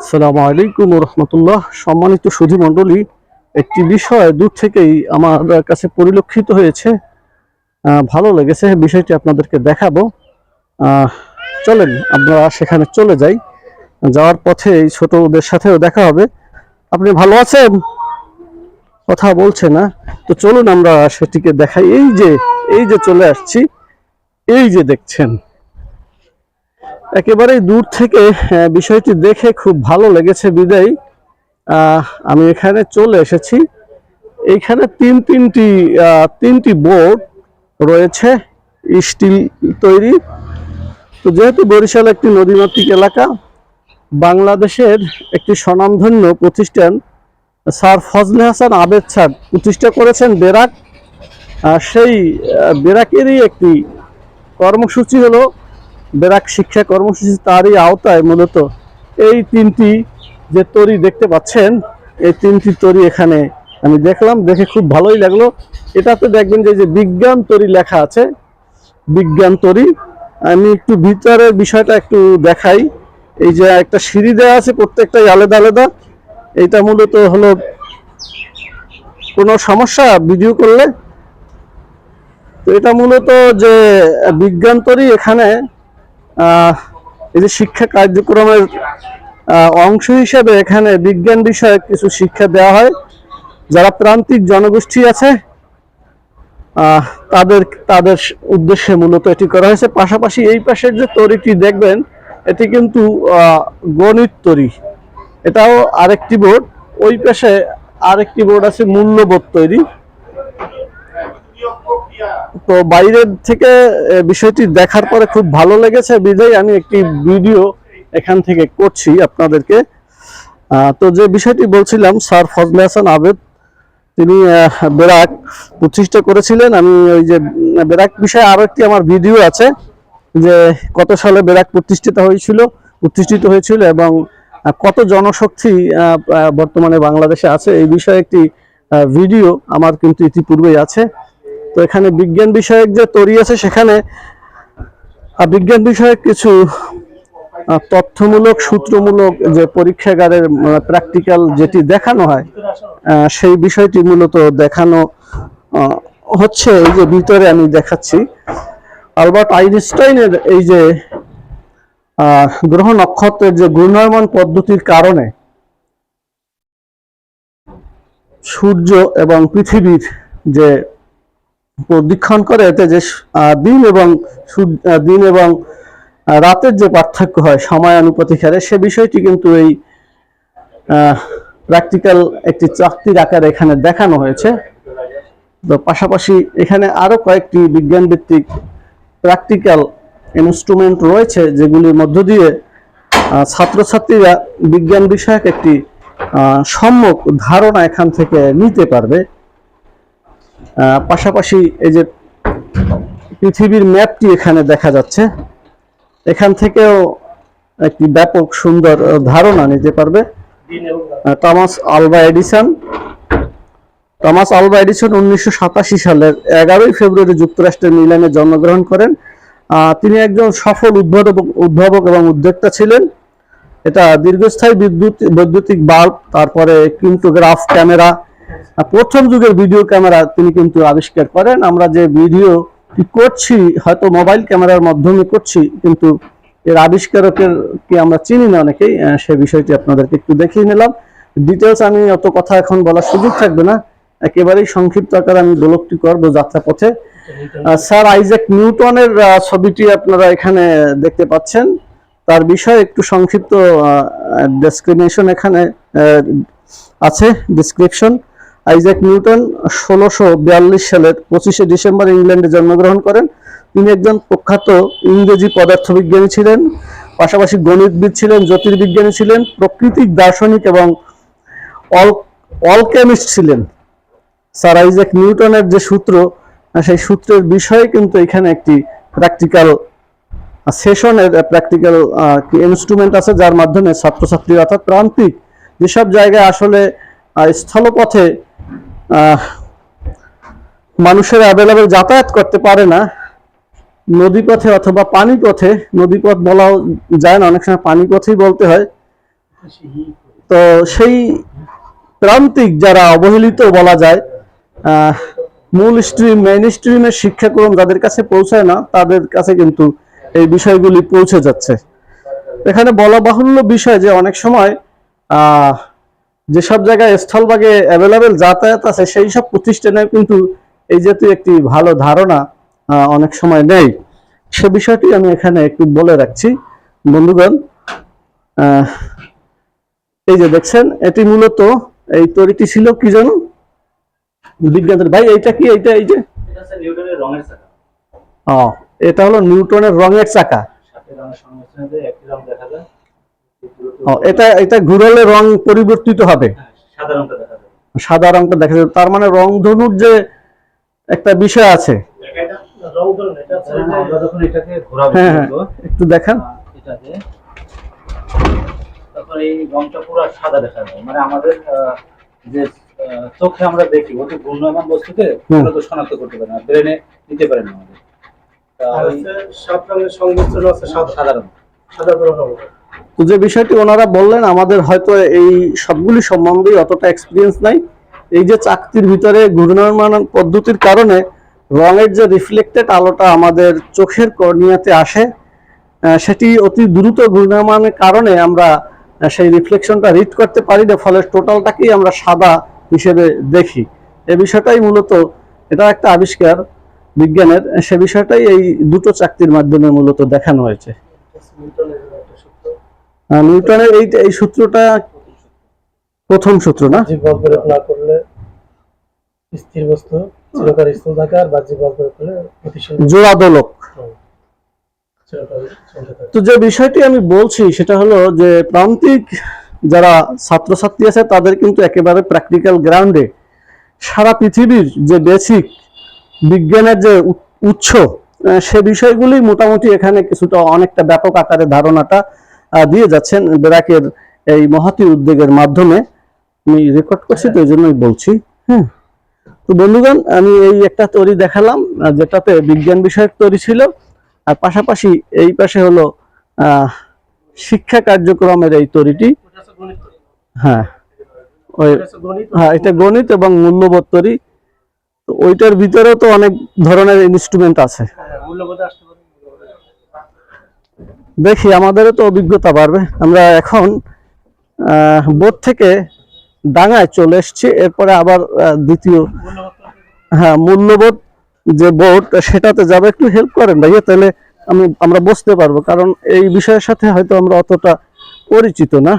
আসসালামু আলাইকুম রহমতুল্লাহ সম্মানিত সুধী মণ্ডলী একটি বিষয় দূর থেকেই আমার কাছে পরিলক্ষিত হয়েছে। ভালো লেগেছে, বিষয়টি আপনাদেরকে দেখাবো। চলেন, আমরা সেখানে চলে যাই। যাওয়ার পথে এই ছোটদের সাথেও দেখা হবে। আপনি ভালো আছেন? কথা বলছে না। তো চলুন আমরা সেটিকে দেখাই। এই যে এই যে চলে আসছি, এই যে দেখছেন। একেবারেই দূর থেকে বিষয়টি দেখে খুব ভালো লেগেছে বিদায়। আমি এখানে চলে এসেছি। এইখানে তিন তিনটি তিনটি বোর্ড রয়েছে, স্টিল তৈরি। তো যেহেতু বরিশাল একটি নদীমাতৃক এলাকা, বাংলাদেশের একটি স্বনামধন্য প্রতিষ্ঠান, স্যার ফজলে হাসান আবেদ স্যার প্রতিষ্ঠা করেছেন বেরাক। সেই বেরাকেরই একটি কর্মসূচি হলো বেরাক শিক্ষা কর্মসূচি তারই আওতায় মূলত এই তিনটি যে তরি দেখতে পাচ্ছেন, এই তিনটি তরি এখানে আমি দেখলাম, দেখে খুব ভালোই লাগল। এটাতে দেখবেন যে বিজ্ঞান তরি লেখা আছে, বিজ্ঞান তরি। আমি একটু ভিতরের বিষয়টা একটু দেখাই। এই যে একটা সিঁড়ি দেওয়া আছে, প্রত্যেকটাই আলাদা আলাদা। এইটা মূলত হলো কোনো সমস্যা ভিডিও করলে। তো এটা মূলত যে বিজ্ঞান তরি এখানে এই যে শিক্ষা কার্যক্রমের অংশ হিসেবে এখানে বিজ্ঞান বিষয়ক কিছু শিক্ষা দেওয়া হয়। যারা প্রান্তিক জনগোষ্ঠী আছে তাদের তাদের উদ্দেশ্যে মূলত এটি করা হয়েছে। পাশাপাশি এই পাশের যে তরিটি দেখবেন, এটি কিন্তু গণিত তরি। এটাও আরেকটি বোর্ড। ওই পাশে আরেকটি বোর্ড আছে, মূল্যবোধ তৈরি। তো বাইরের থেকে বিষয়টি দেখার পরে খুব ভালো লেগেছে। বিধায় আমি একটি ভিডিও এখান থেকে করছি আপনাদেরকে। তো যে বিষয়টি বলছিলাম, স্যার ফজলে হাসান আবেদ, তিনি বেরাক প্রতিষ্ঠা করেছিলেন। আমি ওই যে বেরাক বিষয়ে আরও একটি আমার ভিডিও আছে, যে কত সালে বেরাক প্রতিষ্ঠিত হয়েছিল প্রতিষ্ঠিত হয়েছিল এবং কত জনশক্তি বর্তমানে বাংলাদেশে আছে। এই বিষয়ে একটি ভিডিও আমার কিন্তু ইতিপূর্বেই আছে। তো এখানে বিজ্ঞান বিষয়ক যে তৈরি আছে সেখানে বিজ্ঞান বিষয়ক কিছু তথ্যমূলক, সূত্রমূলক যে পরীক্ষাগারের প্র্যাকটিক্যাল যেটি দেখানো হয় সেই বিষয়টি মূলত দেখানো হচ্ছে এই যে ভিতরে আমি দেখাচ্ছি। আলবার্ট আইনস্টাইনের এই যে গ্রহ নক্ষত্রের যে ঘূর্ণায়মান পদ্ধতির কারণে সূর্য এবং পৃথিবীর যে প্রদীক্ষণ করে এতে যে দিন এবং দিন এবং রাতের যে পার্থক্য হয় সময় হারে সে বিষয়টি কিন্তু এই প্র্যাকটিক্যাল একটি চাকরির আকারে এখানে দেখানো হয়েছে। তো পাশাপাশি এখানে আরও কয়েকটি বিজ্ঞান ভিত্তিক প্র্যাকটিক্যাল ইনস্ট্রুমেন্ট রয়েছে, যেগুলির মধ্য দিয়ে ছাত্রছাত্রীরা বিজ্ঞান বিষয়ক একটি সম্যক ধারণা এখান থেকে নিতে পারবে। পাশাপাশি এই যে পৃথিবীর ম্যাপটি এখানে দেখা যাচ্ছে, এখান থেকেও একটি ব্যাপক সুন্দর ধারণা নিতে পারবে। Thomas Alva Edison. Thomas Alva Edison উনিশশো সাতাশি সালের এগারোই ফেব্রুয়ারি যুক্তরাষ্ট্রের মিলানে জন্মগ্রহণ করেন। তিনি একজন সফল উদ্ভাবক উদ্ভাবক এবং উদ্যোক্তা ছিলেন। এটা দীর্ঘস্থায়ী বিদ্যুৎ বৈদ্যুতিক বাল্ব, তারপরে কিন্টোগ্রাফ ক্যামেরা প্রথম যুগের ভিডিও ক্যামেরা তিনি কিন্তু আবিষ্কার করেন। আমরা যে ভিডিও করছি, হয়তো মোবাইল ক্যামেরার মাধ্যমে করছি, কিন্তু এর আবিষ্কারকের কি আমরা চিনি না অনেকেই সে বিষয়টি আপনাদেরকে একটু দেখিয়ে নিলাম। ডিটেলস আমি অত কথা এখন বলার সুযোগ থাকবে না। একেবারেই সংক্ষিপ্ত আকারে আমি ব্লগটি করব যাত্রাপথে। স্যার আইজাক নিউটনের ছবিটি আপনারা এখানে দেখতে পাচ্ছেন। তার বিষয়ে একটু সংক্ষিপ্ত ডেসক্রিপশন এখানে আছে ডিসক্রিপশন আইজাক নিউটন ষোলোশো বিয়াল্লিশ সালের পঁচিশে ডিসেম্বর ইংল্যান্ডে জন্মগ্রহণ করেন। তিনি একজন প্রখ্যাত ইংরেজি পদার্থবিজ্ঞানী ছিলেন, পাশাপাশি গণিতবিদ ছিলেন, জ্যোতির্বিজ্ঞানী ছিলেন, প্রকৃতিক দার্শনিক এবং অল অলকেমিস্ট ছিলেন। স্যার আইজাক নিউটনের যে সূত্র সেই সূত্রের বিষয়ে কিন্তু এখানে একটি প্র্যাকটিক্যাল সেশনের প্র্যাকটিক্যাল ইনস্ট্রুমেন্ট আছে যার মাধ্যমে ছাত্রছাত্রী অর্থাৎ প্রান্তিক যেসব জায়গায় আসলে স্থলপথে মানুষের অ্যাভেলেবেল যাতায়াত করতে পারে না। নদীপথে অথবা পানিপথে, নদীপথ বলাও যায় না, অনেক সময় পানিপথেই বলতে হয়। তো সেই প্রান্তিক যারা অবহেলিত বলা যায় মূল স্ট্রিম মেইন স্ট্রিমের শিক্ষাক্রম যাদের কাছে পৌঁছায় না, তাদের কাছে কিন্তু এই বিষয়গুলি পৌঁছে যাচ্ছে। এখানে বলা বাহুল্য বিষয় যে অনেক সময় যেসব জায়গায় স্থলভাগে অ্যাভেলেবেল যাতায়াত আছে সেই সব প্রতিষ্ঠানে কিন্তু এই জাতীয় একটি ভালো ধারণা অনেক সময় নেই। সে বিষয়টি আমি এখানে একটু বলে রাখছি। বন্ধুগণ এই যে দেখছেন এটি মূলত এই তরিটি ছিল কি জানো বিজ্ঞানের ভাই এইটা কি? এইটা এই যে? ও এটা হলো নিউটনের রঙের চাকা সাথে রঙের সংমিশ্রণে একটি রং দেখা যায় ও এটা এটা ঘুরালে রং পরিবর্তিত হবে? হ্যাঁ, সাদা রংটা দেখা যাবে তার মানে রংধনুর যে একটা বিষয় আছে। রং হ্যাঁ হ্যাঁ একটু দেখান। আহ, এটাকে তখন এই রংটা পুরো সাদা দেখা যায়। মানে আমাদের যে চোখে আমরা দেখি অতি ঘূর্ণায়মান বস্তুকে হুম। শনাক্ত করতে পারে না ব্রেনে নিতে পারে না আমাদের। সাত রঙের সংমিশ্রণ আছে রং। যে বিষয়টি ওনারা বললেন, আমাদের হয়তো এই সবগুলি সম্বন্ধে অতটা এক্সপিরিয়েন্স নাই। এই যে চাকতির ভিতরে ঘূর্ণায়মান পদ্ধতির কারণে রঙের যে রিফ্লেক্টেড আলোটা আমাদের চোখের কর্নিয়াতে আসে সেটি অতি দ্রুত ঘূর্ণায়মানের কারণে আমরা সেই রিফ্লেকশনটা রিড করতে পারি না, ফলে টোটালটাকেই আমরা সাদা হিসেবে দেখি। এ বিষয়টাই মূলত, এটা একটা আবিষ্কার বিজ্ঞানের, সে বিষয়টাই এই দুটো চাকতির মাধ্যমে মূলত দেখানো হয়েছে নিউটনের একটা সূত্র আহ, নিউটনের এই এই সূত্রটা প্রথম সূত্র না? বল প্রয়োগ না করলে স্থির বস্তু চিরকাল স্থির থাকে আর বাহ্যিক বল প্রয়োগ করলে গতিশীল। জোড়া দোলক তো যে বিষয়টি আমি বলছি সেটা হলো যে প্রান্তিক যারা ছাত্রছাত্রী আছে তাদের কিন্তু একেবারে প্র্যাকটিক্যাল গ্রাউন্ডে সারা পৃথিবীর যে বেসিক বিজ্ঞানের যে উৎস সে বিষয়গুলি মোটামুটি এখানে কিছুটা অনেকটা ব্যাপক আকারে ধারণাটা দিয়ে যাচ্ছেন বেরাকের এই মহাতি উদ্যোগের মাধ্যমে। আমি রেকর্ড করছি তো এই জন্যই বলছি। হ্যাঁ। তো বন্ধুগণ আমি এই একটা তৈরি দেখালাম যেটাতে বিজ্ঞান বিষয়ক তৈরি ছিল। আর পাশাপাশি এই পাশে হলো শিক্ষা কার্যক্রমের এই তৈরিটি। হ্যাঁ। ওই হ্যাঁ এটা গণিত এবং মূল্যবোধ তৈরি। ওইটার ভিতরেও তো অনেক ধরনের ইনস্ট্রুমেন্ট আছে। হ্যাঁ, মূল্যবোধে দেখি আমাদেরও তো অভিজ্ঞতা বাড়বে। আমরা এখন বোট থেকে ডাঙায় চলে এসেছি। এরপরে আবার দ্বিতীয় হ্যাঁ মূল্যবোধ যে বোর্ড সেটাতে যাবে। একটু হেল্প করেন ভাইয়া তাহলে আমি আমরা বুঝতে পারব। কারণ এই বিষয়ের সাথে হয়তো আমরা অতটা পরিচিত না।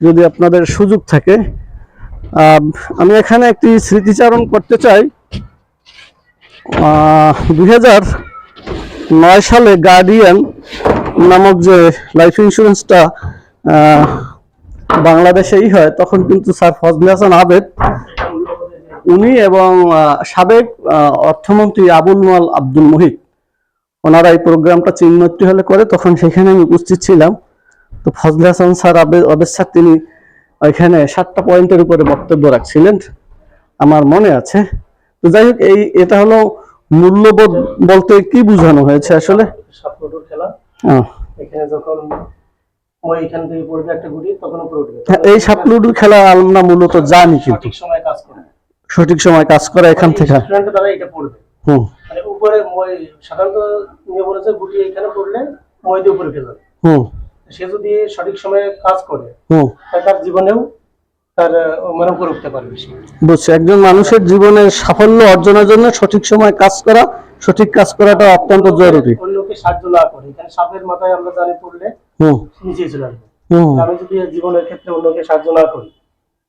যদি আপনাদের সুযোগ থাকে। আমি এখানে একটি স্মৃতিচারণ করতে চাই। দুই হাজার নয় সালে গার্ডিয়ান নামক যে লাইফ ইন্স্যুরেন্সটা বাংলাদেশেই হয়, তখন কিন্তু স্যার ফজলে হাসান আবেদ, উনি এবং সাবেক অর্থমন্ত্রী আবুল মাল আব্দুল মুহিত, ওনারা এই প্রোগ্রামটা চিন্মত্রী হলে করে, তখন সেখানে আমি উপস্থিত ছিলাম। তো ফজলে হাসান স্যার আবে- আবেদ স্যার, তিনি ওইখানে সাতটা পয়েন্টের উপরে বক্তব্য রাখছিলেন, আমার মনে আছে। তো যাই হোক, এই, এটা হলো মূল্যবোধ বলতে কি বোঝানো হয়েছে আসলে? সাত খেলা। এখানে যখন এখান থেকে পড়বে একটা গুটি তখন উপরে উঠবে। হ্যাঁ, এই সাপলুডুর খেলা আমরা মূলত জানি কিন্তু। সঠিক সময় কাজ করে। সঠিক সময় কাজ করা এখান থেকে। দ্বারা এটা পড়বে। হুম। মানে উপরে মই সাধারণত নিয়ে বলেছে গুটি এখানে পড়লে মই দিয়ে উপরে ফেলবে হুম। সে যদি সঠিক সময়ে কাজ করে হুম। তার জীবনেও তার মানে উপরে উঠতে পারবে সে। বুঝছি। একজন মানুষের জীবনের সাফল্য অর্জনের জন্য সঠিক সময় কাজ করা সঠিক কাজ করাটা অত্যন্ত জরুরি। অন্যকে সাহায্য না করে। এখানে সাপের মাথায় আমরা জানি পড়লে নিচে চলে আসবে। আমি যদি জীবনের ক্ষেত্রে অন্যকে সাহায্য না করি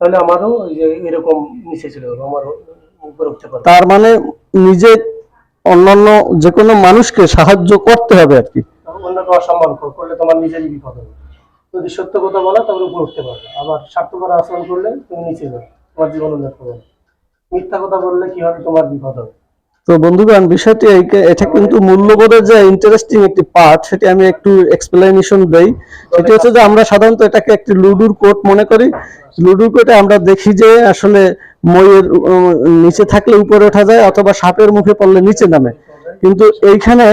তাহলে আমারও এরকম নিচে চলে যাবে আমারও উপরে উঠতে পারবে। তার মানে নিজে অন্যান্য যে কোনো মানুষকে সাহায্য করতে হবে আর কি। অন্যকে অসম্মান করলে তোমার নিজেরই বিপদ হবে। যদি সত্য কথা বলা, তাহলে উপরে উঠতে পারবে। আবার স্বার্থপর আচরণ করলে তুমি নিচে যাবে তোমার জীবন উন্নত হবে। মিথ্যা কথা বললে কি হবে? তোমার বিপদ হবে। তো বন্ধুগণ, বিষয়টি এটা কিন্তু মূল্যবোধের যে ইন্টারেস্টিং একটি পার্ট সেটি আমি একটু এক্সপ্লেনেশন দেই। সেটি হচ্ছে যে আমরা সাধারণত এটাকে একটি লুডুর কোট মনে করি। লুডুর কোটে আমরা দেখি যে আসলে ময়ের নিচে থাকলে উপরে ওঠা যায়, অথবা সাপের মুখে পড়লে নিচে নামে। কিন্তু এইখানে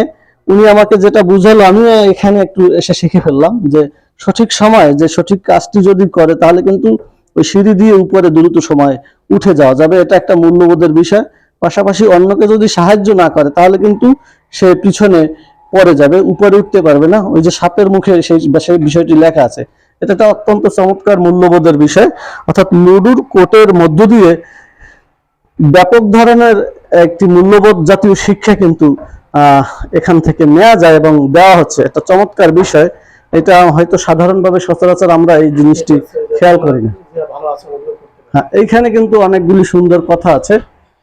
উনি আমাকে যেটা বুঝালো আমি এখানে একটু এসে শিখে ফেললাম যে সঠিক সময়, যে সঠিক কাজটি যদি করে, তাহলে কিন্তু ওই সিঁড়ি দিয়ে উপরে দ্রুত সময় উঠে যাওয়া যাবে। এটা একটা মূল্যবোধের বিষয়। পাশাপাশি অন্যকে যদি সাহায্য না করে, তাহলে কিন্তু সে পিছনে পড়ে যাবে, উপরে উঠতে পারবে না। ওই যে সাপের মুখে সেই সেই বিষয়টি লেখা আছে। এটা একটা অত্যন্ত চমৎকার মূল্যবোধের বিষয়। অর্থাৎ লুডুর কোটের মধ্য দিয়ে ব্যাপক ধরনের একটি মূল্যবোধ জাতীয় শিক্ষা কিন্তু এখান থেকে নেওয়া যায় এবং দেওয়া হচ্ছে। একটা চমৎকার বিষয়। এটা হয়তো সাধারণভাবে সচরাচর আমরা এই জিনিসটি খেয়াল করি না। হ্যাঁ এইখানে কিন্তু অনেকগুলি সুন্দর কথা আছে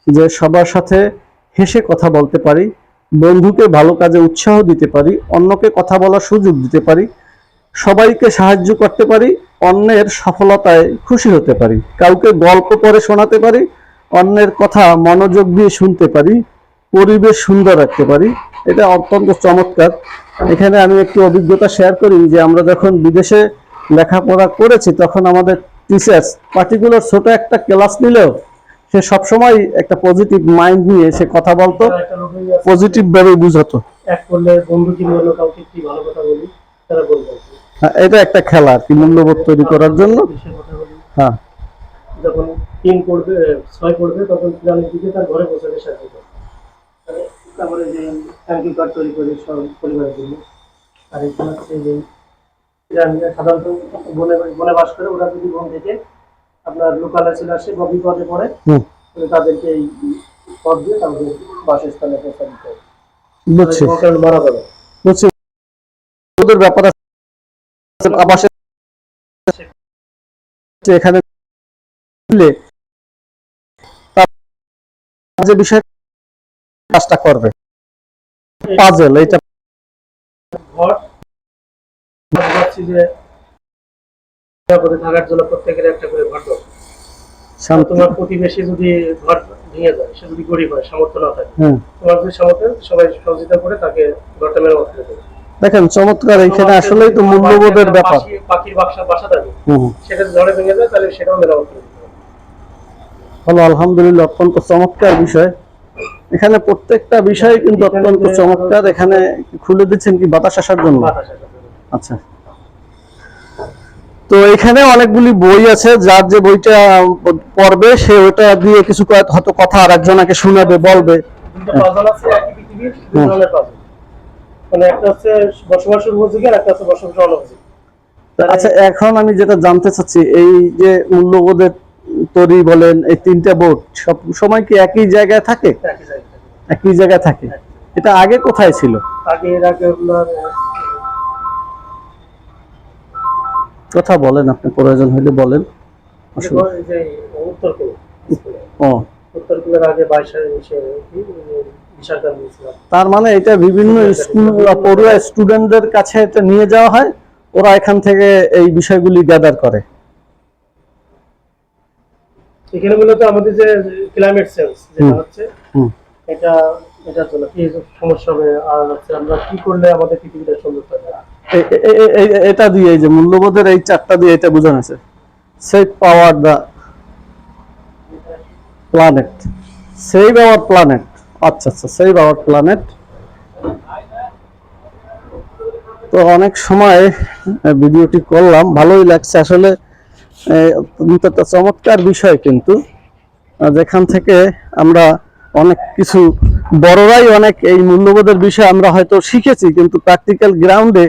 যে সবার সাথে হেসে কথা বলতে পারি, বন্ধুকে ভালো কাজে উৎসাহ দিতে পারি, অন্যকে কথা বলার সুযোগ দিতে পারি, সবাইকে সাহায্য করতে পারি, অন্যের সফলতায় খুশি হতে পারি, কাউকে গল্প করে শোনাতে পারি, অন্যের কথা মনোযোগ দিয়ে শুনতে পারি পরিবেশ সুন্দর রাখতে পারি। এটা অত্যন্ত চমৎকার। এখানে আমি একটু অভিজ্ঞতা শেয়ার করি যে আমরা যখন বিদেশে লেখাপড়া করেছি তখন আমাদের টিচার্স পার্টিকুলার ছোট একটা ক্লাস নিলেও সে সবসময় একটা পজিটিভ মাইন্ড নিয়ে সে কথা বলতো পজিটিভ ভাবে বুঝাতো। এক করলে বন্ধু কিনে অন্য কাউকে কি ভালো কথা বলি তারা বলবে। হ্যাঁ, এটা একটা খেলা আর কি মূল্যবোধ তৈরি করার জন্য। হ্যাঁ। যখন তিন পড়বে ছয় পড়বে তখন গ্রামের দিকে তার ঘরে পৌঁছাতে সাহায্য করে। তারপরে যে থ্যাংক কার্ড তৈরি করে সব পরিবারের জন্য। আর এখানে হচ্ছে যে সাধারণত বনে বনে বাস করে ওরা যদি বন থেকে আপনার লোকালয়ে চলে আসে বা বিপদে পড়ে তাদেরকে এই পথ দিয়ে তাদের বাসস্থানে পৌঁছা দিতে হবে। বুঝছি। মারা যাবে বুঝছি। ওদের ব্যাপার আবাসের এখানে যে বিষয় কাজটা করবে। পাজেল এটা ঘর। আমরা ভাবছি যে নিরাপদে থাকার জন্য প্রত্যেকের একটা করে ঘর তোমার প্রতিবেশী যদি ঘর ভেঙে যায় সে যদি গরিব হয় সামর্থ্য না থাকে তোমার যদি সামর্থ্য সবাই সহযোগিতা করে তাকে ঘরটা মেরামত করে দেবে। দেখেন চমৎকার এখানে আসলেই তো মূল্যবোধের ব্যাপার। পাখির বাসা বাসা থাকে। সেটা ঝড়ে ভেঙে যায় তাহলে সেটাও মেরামত করে হলো আলহামদুলিল্লাহ অত্যন্ত চমৎকার বিষয়। এখানে প্রত্যেকটা বিষয় কিন্তু অত্যন্ত চমৎকার। এখানে খুলে দিচ্ছেন কি বাতাস আসার জন্য। আচ্ছা। তো এখানে অনেকগুলি বই আছে যার যে বইটা পড়বে সে ওটা দিয়ে কিছু হয়তো কথা আর একজনকে শোনাবে বলবে। পাজল মানে আচ্ছা এখন আমি যেটা জানতে চাচ্ছি এই যে মূল্যবোধের তৈরি বলেন এই তিনটা বোর্ড সব সময় কি একই জায়গায় থাকে? একই জায়গায় থাকে। এটা আগে কোথায় ছিল? আগে এর আগে আপনার কথা বলেন আপনি প্রয়োজন হলে বলেন। ও। তার মানে এটা বিভিন্ন স্কুল পড়ুয়া স্টুডেন্টদের কাছে এটা নিয়ে যাওয়া হয় ওরা এখান থেকে এই বিষয়গুলি গ্যাদার করে। এখানে মূলত আমাদের যে ক্লাইমেট চেঞ্জ যেটা হচ্ছে এটা এটার জন্য কি সমস্যা হবে? আর আমরা কি করলে আমাদের পৃথিবীটা সুন্দর থাকবে এটা দিয়ে যে মূল্যবোধের এই চারটা দিয়ে এটা বোঝানো আছে save power the planet save our planet আচ্ছা আচ্ছা সেভ আওয়ার প্ল্যানেট তো অনেক সময় ভিডিওটি করলাম, ভালোই লাগছে। আসলে একটা চমৎকার বিষয় কিন্তু। যেখান থেকে আমরা অনেক কিছু বড়রাই অনেক এই মূল্যবোধের বিষয়ে আমরা হয়তো শিখেছি, কিন্তু প্র্যাকটিক্যাল গ্রাউন্ডে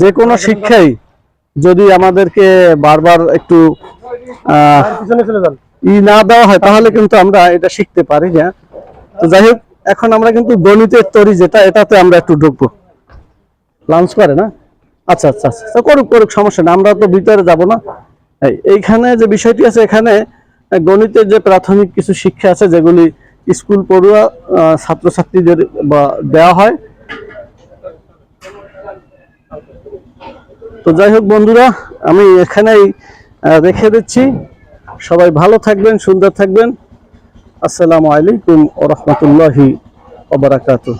যে কোনো শিক্ষাই যদি আমাদেরকে বারবার একটু ই না দেওয়া হয়, তাহলে কিন্তু আমরা এটা শিখতে পারি না তো যাই হোক, এখন আমরা কিন্তু গণিতের তরি যেটা, এটাতে আমরা একটু ঢুকবো। লাঞ্চ করে না? আচ্ছা আচ্ছা আচ্ছা। করুক করুক, সমস্যা না আমরা তো ভিতরে যাব না। এই, এইখানে যে বিষয়টি আছে, এখানে গণিতের যে প্রাথমিক কিছু শিক্ষা আছে, যেগুলি স্কুল পড়ুয়া ছাত্রছাত্রীদের বা দেওয়া হয়। তো যাই হোক বন্ধুরা, আমি এখানেই রেখে দিচ্ছি। সবাই ভালো থাকবেন, সুন্দর থাকবেন। আসসালামু আলাইকুম ও রহমতুল্লাহি ওবরাকাতুহ।